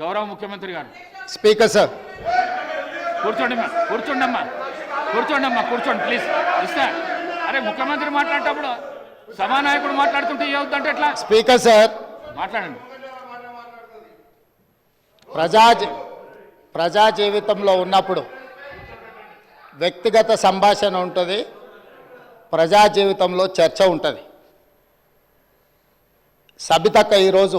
గౌరవ ముఖ్యమంత్రి గారు. Speaker sir. కూర్చోండి అమ్మా కూర్చోండి అమ్మా కూర్చోండి అమ్మా కూర్చోండి ప్లీజ్. ఇస్తా. అరే ముఖ్యమంత్రి మాట్లాడేటప్పుడు సభానాయకుడు మాట్లాడుతుంటే ఏవద్దంటే ఎట్లా? Speaker sir. మాట్లాడండి. ప్రజా ప్రజా జీవితంలో ఉన్నప్పుడు వ్యక్తిగత సంభాషణ ఉంటుంది ప్రజా జీవితంలో చర్చ ఉంటుంది. సబితక్క ఈరోజు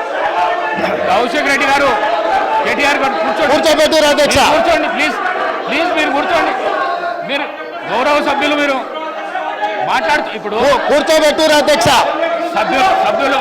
కౌశిక్ రెడ్డి గారు కేటీఆర్ గారు కూర్చోండి. కూర్చోండి ప్లీజ్ ప్లీజ్ మీరు కూర్చోండి. మీరు గౌరవ సభ్యులు మీరు. మాట్లాడుతూ ఇప్పుడు కూ- కూర్చోబెట్టిరు అధ్యక్ష సభ్యులు సభ్యులు.